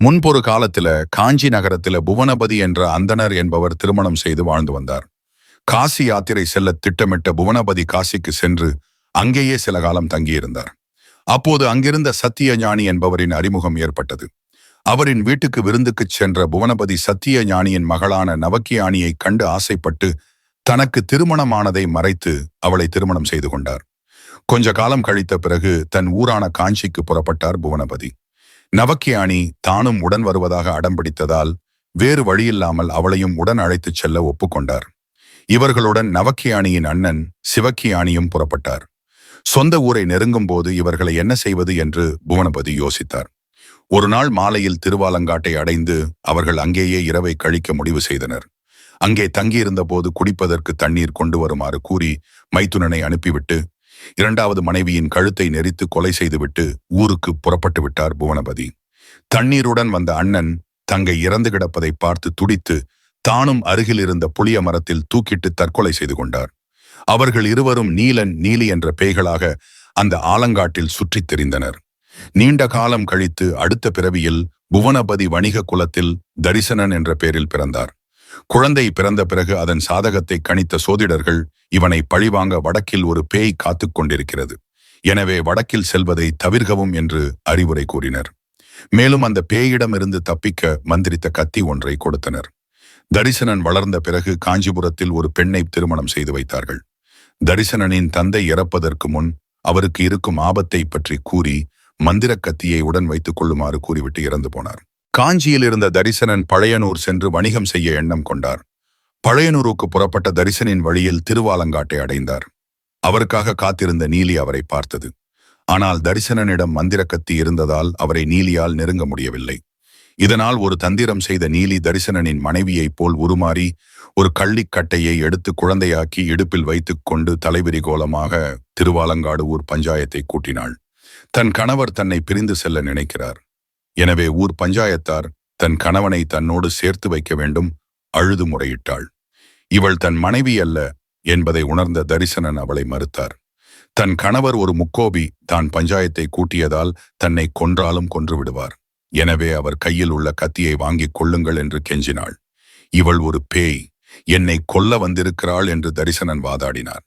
முன்பொரு காலத்துல காஞ்சி நகரத்துல புவனபதி என்ற அந்தணர் என்பவர் திருமணம் செய்து வாழ்ந்து வந்தார். காசி யாத்திரை செல்ல திட்டமிட்ட புவனபதி காசிக்கு சென்று அங்கேயே சில காலம் தங்கியிருந்தார். அப்போது அங்கிருந்த சத்திய ஞானி என்பவரின் அறிமுகம் ஏற்பட்டது. அவரின் வீட்டுக்கு விருந்துக்குச் சென்ற புவனபதி சத்திய ஞானியின் மகளான நவக்கியானியை கண்டு ஆசைப்பட்டு தனக்கு திருமணமானதை மறைத்து அவளை திருமணம் செய்து கொண்டார். கொஞ்ச காலம் கழித்த பிறகு தன் ஊரான காஞ்சிக்கு புறப்பட்டார் புவனபதி. நவக்கியானி தானும் உடன் வருவதாக அடம்பிடித்ததால் வேறு வழியில்லாமல் அவளையும் உடன் அழைத்துச் செல்ல ஒப்புக்கொண்டார். இவர்களுடன் நவக்கியானியின் அண்ணன் சிவக்கியானியும் புறப்பட்டார். சொந்த ஊரை நெருங்கும் போது இவர்களை என்ன செய்வது என்று புவனபதி யோசித்தார். ஒரு நாள் மாலையில் திருவாலங்காட்டை அடைந்து அவர்கள் அங்கேயே இரவை கழிக்க முடிவு செய்தனர். அங்கே தங்கியிருந்த போது குடிப்பதற்கு தண்ணீர் கொண்டு வருமாறு கூறி மைத்துனனை அனுப்பிவிட்டு இரண்டாவது மனைவியின் கழுத்தை நெறித்து கொலை செய்துவிட்டு ஊருக்கு புறப்பட்டு விட்டார் புவனபதி. தண்ணீருடன் வந்த அண்ணன் தங்கை இறந்து கிடப்பதை பார்த்து துடித்து தானும் அருகில் இருந்த புளிய மரத்தில் தூக்கிட்டு தற்கொலை செய்து கொண்டார். அவர்கள் இருவரும் நீலன் நீலி என்ற பேய்களாக அந்த ஆலங்காட்டில் சுற்றித் திரிந்தனர். நீண்ட காலம் கழித்து அடுத்த பிறவியில் புவனபதி வணிக குலத்தில் தரிசனன் என்ற பெயரில் பிறந்தார். குழந்தை பிறந்த பிறகு அதன் சாதகத்தை கணித்த சோதிடர்கள் இவனை பழிவாங்க வடக்கில் ஒரு பேய் காத்துக் கொண்டிருக்கிறது. எனவே வடக்கில் செல்வதை தவிர்க்கவும் என்று அறிவுரை கூறினர். மேலும் அந்த பேயிடமிருந்து தப்பிக்க மந்திரித்த கத்தி ஒன்றை கொடுத்தனர். தரிசனன் வளர்ந்த பிறகு காஞ்சிபுரத்தில் ஒரு பெண்ணை திருமணம் செய்து வைத்தார்கள். தரிசனனின் தந்தை இறப்பதற்கு முன் அவருக்கு இருக்கும் ஆபத்தை பற்றி கூறி மந்திர கத்தியை உடன் வைத்துக் கொள்ளுமாறு கூறிவிட்டு இறந்து போனார். காஞ்சியில் இருந்த தரிசனன் பழையனூர் சென்று வணிகம் செய்ய எண்ணம் கொண்டார். பழையனூருக்கு புறப்பட்ட தரிசனின் வழியில் திருவாலங்காட்டை அடைந்தார். அவருக்காக காத்திருந்த நீலி அவரை பார்த்தது. ஆனால் தரிசனனிடம் மந்திர கத்தி இருந்ததால் அவரை நீலியால் நெருங்க முடியவில்லை. இதனால் ஒரு தந்திரம் செய்த நீலி தரிசனனின் மனைவியைப் போல் உருமாறி ஒரு கள்ளிக்கட்டையை எடுத்து குழந்தையாக்கி இடுப்பில் வைத்துக் கொண்டு தலைவிரி கோலமாக திருவாலங்காடு ஊர் பஞ்சாயத்தை கூட்டினாள். தன் கணவர் தன்னை பிரிந்து செல்ல நினைக்கிறார். எனவே ஊர் பஞ்சாயத்தார் தன் கணவனை தன்னோடு சேர்த்து வைக்க வேண்டும் அழுது முறையிட்டாள். இவள் தன் மனைவி அல்ல என்பதை உணர்ந்த தரிசனன் அவளை மறுத்தார். தன் கணவர் ஒரு முக்கோபி தான் பஞ்சாயத்தை கூட்டியதால் தன்னை கொன்றாலும் கொன்று விடுவார். எனவே அவர் கையில் உள்ள கத்தியை வாங்கிக் கொள்ளுங்கள் என்று கெஞ்சினாள். இவள் ஒரு பேய் என்னை கொல்ல வந்திருக்கிறாள் என்று தரிசனன் வாதாடினார்.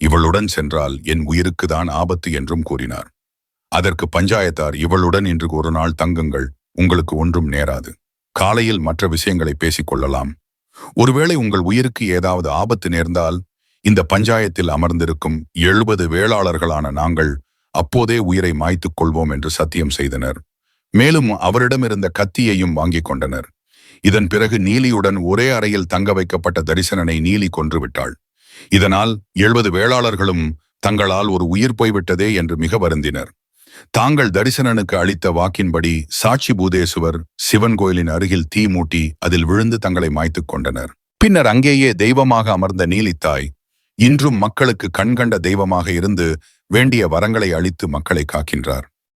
இவளுடன் சென்றால் என் உயிருக்குதான் ஆபத்து என்றும் கூறினார். அதற்கு பஞ்சாயத்தார் இவளுடன் இன்று ஒரு நாள் தங்குங்கள் உங்களுக்கு ஒன்றும் நேராது. காலையில் மற்ற விஷயங்களை பேசிக் கொள்ளலாம் ஒருவேளை உங்கள் உயிருக்கு ஏதாவது ஆபத்து நேர்ந்தால் இந்த பஞ்சாயத்தில் அமர்ந்திருக்கும் எழுபது வேளாளர்களான நாங்கள் அப்போதே உயிரை மாய்த்துக் கொள்வோம் என்று சத்தியம் செய்தனர். மேலும் அவரிடமிருந்த கத்தியையும் வாங்கிக் கொண்டனர். இதன் பிறகு நீலியுடன் ஒரே அறையில் தங்க வைக்கப்பட்ட தரிசனனை நீலி கொன்று விட்டாள். இதனால் எழுபது வேளாளர்களும் தங்களால் ஒரு உயிர் போய்விட்டதே என்று மிக வருந்தினர். தாங்கள் தரிசனனுக்கு அளித்த வாக்கின்படி சாட்சி பூதேசுவர் சிவன் கோயிலின் அருகில் தீ மூட்டி அதில் விழுந்து தங்களை மாய்த்துக் கொண்டனர். பின்னர் அங்கேயே தெய்வமாக அமர்ந்த நீலித்தாய் இன்றும் மக்களுக்கு கண்கண்ட தெய்வமாக இருந்து வேண்டிய வரங்களை அளித்து மக்களை காக்கின்றார்.